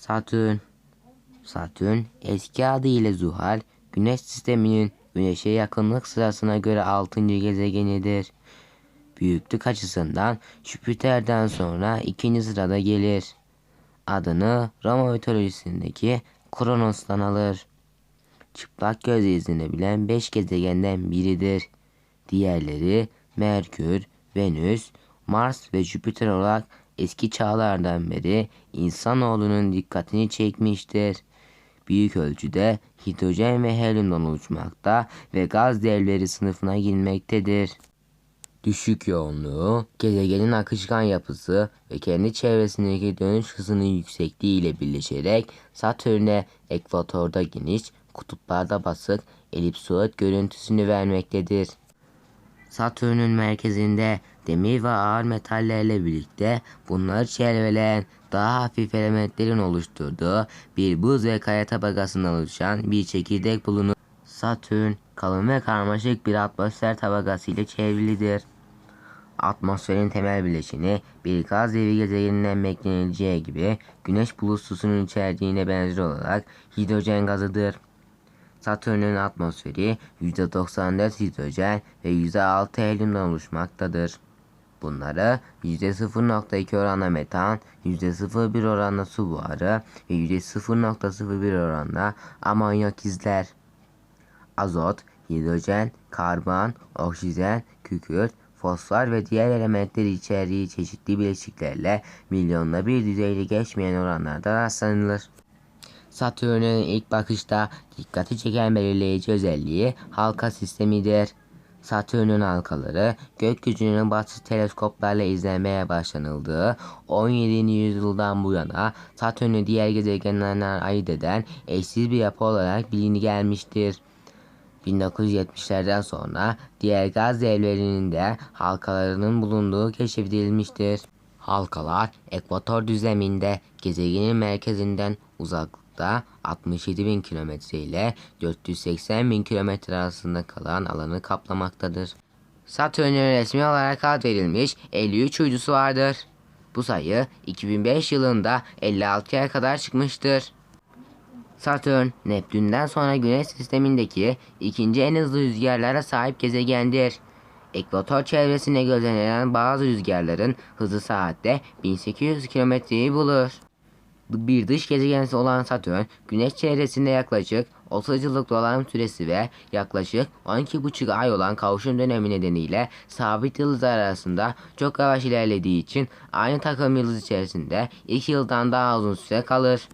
Satürn Satürn eski adıyla Zuhal, Güneş sisteminin Güneş'e yakınlık sırasına göre 6. gezegenidir. Büyüklük açısından Jüpiter'den sonra ikinci sırada gelir. Adını Roma mitolojisindeki Kronos'tan alır. Çıplak gözle izlenebilen 5 gezegenden biridir. Diğerleri Merkür, Venüs, Mars ve Jüpiter olarak eski çağlardan beri insanoğlunun dikkatini çekmiştir. Büyük ölçüde hidrojen ve helyumdan oluşmakta ve gaz devleri sınıfına girmektedir. Düşük yoğunluğu, gezegenin akışkan yapısı ve kendi çevresindeki dönüş hızının yüksekliği ile birleşerek Satürn'e ekvatorda geniş, kutuplarda basık, elipsoid görüntüsünü vermektedir. Satürn'ün merkezinde demir ve ağır metallerle birlikte bunları çevreleyen daha hafif elementlerin oluşturduğu bir buz ve kaya tabakasından oluşan bir çekirdek bulunur. Satürn kalın ve karmaşık bir atmosfer tabakası ile çevrilidir. Atmosferin temel bileşini bir gaz devi gezegeninden beklenileceği gibi güneş bulutsusunun içerdiğine benzer olarak hidrojen gazıdır. Satürn'ün atmosferi %94 hidrojen ve %6 helyumdan oluşmaktadır. Bunları %0.2 oranla metan, %0.1 oranla su buharı ve %0.01 oranla amonyak izler. Azot, hidrojen, karbon, oksijen, kükürt, fosfor ve diğer elementleri içerdiği çeşitli bileşiklerle milyonla bir düzeyde geçmeyen oranlarda rastlanılır. Satürn'ün ilk bakışta dikkati çeken belirleyici özelliği halka sistemidir. Satürn'ün halkaları gökyüzünün basit teleskoplarla izlenmeye başlanıldığı 17. yüzyıldan bu yana Satürn'ü diğer gezegenlerden ayırt eden eşsiz bir yapı olarak bilini gelmiştir. 1970'lerden sonra diğer gaz devlerinin de halkalarının bulunduğu keşfedilmiştir. Halkalar ekvator düzleminde gezegenin merkezinden uzaklıkta 67 bin kilometre ile 480 bin kilometre arasında kalan alanı kaplamaktadır. Satürn'ün resmi olarak ad verilmiş 53 uydusu vardır. Bu sayı 2005 yılında 56'ya kadar çıkmıştır. Satürn, Neptün'den sonra Güneş sistemindeki ikinci en hızlı rüzgarlara sahip gezegendir. Ekvator çevresinde gözlenen bazı rüzgarların hızı saatte 1800 kilometreyi bulur. Bir dış gezegensi olan Satürn, Güneş çevresinde yaklaşık 30 yıllık dolanım süresi ve yaklaşık 12,5 ay olan kavuşum dönemi nedeniyle sabit yıldızlar arasında çok yavaş ilerlediği için aynı takım yıldız içerisinde 2 yıldan daha uzun süre kalır.